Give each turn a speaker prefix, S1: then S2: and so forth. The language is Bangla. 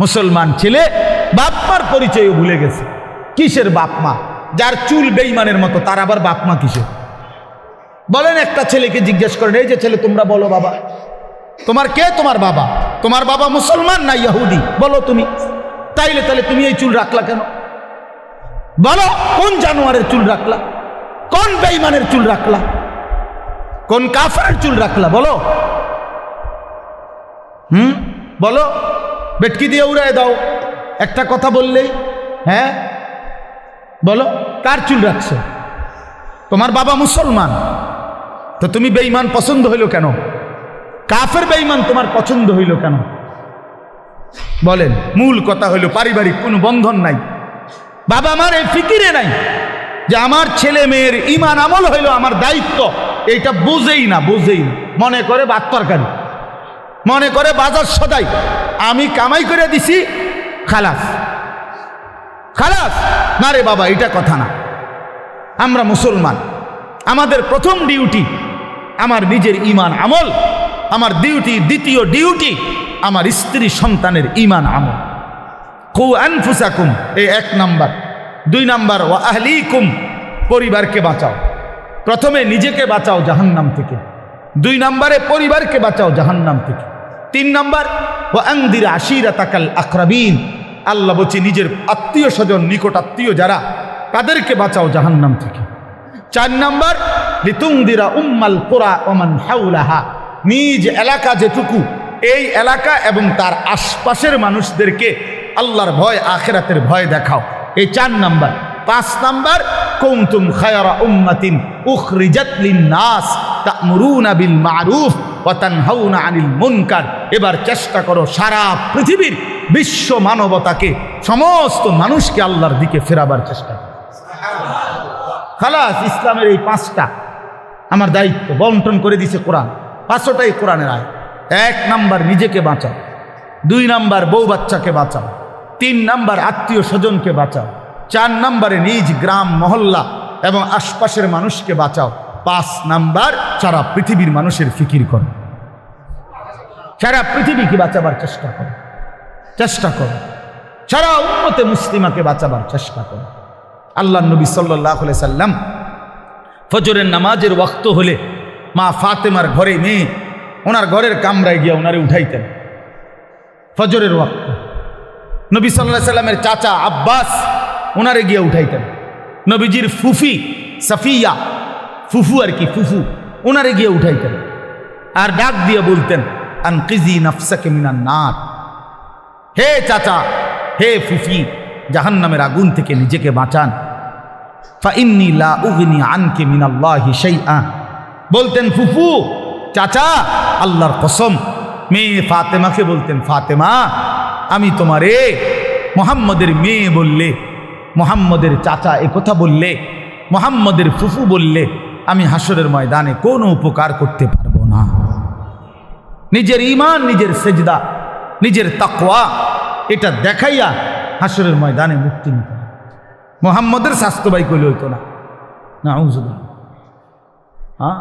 S1: মুসলমান ছেলে বাপমার পরিচয়ও ভুলে গেছে। কিসের বাপমা? যার চুল বেইমানের মতো, তার আবার বাপমা কিসের? বলেন একটা ছেলেকে জিজ্ঞেস করেন, এই যে ছেলে, তোমরা বলো বাবা। তোমার কে? তোমার বাবা? তোমার বাবা মুসলমান না ইহুদি? বলো তুমি। তাইলে তাহলে তুমি এই চুল রাখলা কেন? বলো, কোন জানোয়ারের চুল রাখলা? কোন বেইমানের চুল রাখলা? কোন কাফারের চুল রাখলা? বলো। হুম? বলো। বেটকি দিয়ে উড়ায় দাও। একটা কথা বললেই হ্যাঁ? বলো, কার চুল রাখছো? তোমার বাবা মুসলমান। তো তুমি বেঈমান পছন্দ হইল কেন? কাফের বেঈমান তোমার পছন্দ হইল কেন? বলেন, মূল কথা হইল পারিবারিক কোনো বন্ধন নাই। বাবা আমার এই ফিকিরে নাই যে আমার ছেলে মেয়ের ইমান আমল হইল আমার দায়িত্ব। এইটা বুঝেই না বুঝেই না। মনে করে বাদ তরকারি। মনে করে বাজার সদাই। আমি কামাই করে দিছি, খালাস। খালাস, না রে বাবা, এটা কথা না। আমরা মুসলমান। আমাদের প্রথম ডিউটি আমার নিজের ইমান আমল, আমার ডিউটি দ্বিতীয় ডিউটি আমার স্ত্রী সন্তানের ইমান আমল। কু আনফুসাকুম, এই এক নাম্বার। দুই নাম্বার ও আহলিকুম, পরিবারকে বাঁচাও। প্রথমে নিজেকে বাঁচাও জাহান্নাম থেকে। দুই নাম্বারে পরিবারকে বাঁচাও জাহান্নাম থেকে। তিন নম্বর ও আশিরা তাকাল আখরাবিন আল্লাহ বলছি, নিজের আত্মীয় স্বজন, নিকট আত্মীয় যারা, তাদেরকে বাঁচাও জাহান্নাম থেকে। চার নাম্বার লিতুংদিরা উম্মাল কোরা ওমান হাউলাহা নিজ এলাকা যেটুকু, এই এলাকা এবং তার আশপাশের মানুষদেরকে আল্লাহর ভয়, আখেরাতের ভয় দেখাও। এই চার নাম্বার। পাঁচ নাম্বার কৌতুম খায়রা উম্মাতিন উখরিজাত লিন-নাস তা'মুরুনা বিল মারুফ। তানহাউনা আনিল মুনকার। এবার চেষ্টা করো সারা পৃথিবীর বিশ্ব মানবতাকে, সমস্ত মানুষকে আল্লাহর দিকে ফেরাবার চেষ্টা করো। খালাস, ইসলামের এই পাঁচটা আমার দায়িত্ব, বন্টন করে দিছে কোরআন। পাঁচটাই কোরআনের আয় এক নাম্বার নিজেকে বাঁচাও। দুই নাম্বার বউ বাচ্চাকে বাঁচাও। তিন নাম্বার আত্মীয় স্বজনকে বাঁচাও। চার নাম্বারে নিজ গ্রাম, মহল্লা এবং আশপাশের মানুষকে বাঁচাও। পাঁচ নাম্বার, সারা পৃথিবীর মানুষের ফিকির করে। সারা পৃথিবীকে বাঁচাবার চেষ্টা করে। চেষ্টা করো। সারা উন্নতে মুসলিমাকে বাঁচাবার চেষ্টা করে। আল্লাহ নবী সাল্লাহ সাল্লাম ফজরের নামাজের ওয়াক্ত হলে মা ফাতেমার ঘরে মেয়ে ওনার ঘরের কামরায় গিয়া ওনারে উঠাইতেন। ফজরের ওয়াক্ত। নবী সাল্লাহ সাল্লামের চাচা আব্বাস ওনারে গিয়ে উঠাইতেন। নবীজির ফুফি সাফিয়া ফুফু আর কি, ফুফু। ওনারে গিয়ে উঠাইতেন। আর ডাক দিয়ে বলতেন, আনকিজি নফসাকে মিনান নার। হে চাচা, হে ফুফি, জাহান্নামের আগুন থেকে নিজেকে বাঁচান। ফাইন্নি লা উগনি আনকে মিনাল্লাহি শাইআ। বলতেন, ফুফু, চাচা, আল্লাহর কসম, মেয়ে ফাতেমাকে বলতেন, ফাতেমা, আমি তোমারে মোহাম্মদের মেয়ে বললে, মোহাম্মদের চাচা কথা বললে, মোহাম্মদের ফুফু বললে আমি হাসরের ময়দানে কোনো উপকার করতে পারব না। নিজের ইমান নিজের সেজদা, নিজের তাকোয়া এটা দেখাইয়া হাসরের ময়দানে মুক্তি নিত মোহাম্মদের স্বাস্থ্যবাই করলে হইতো না। না হ্যাঁ?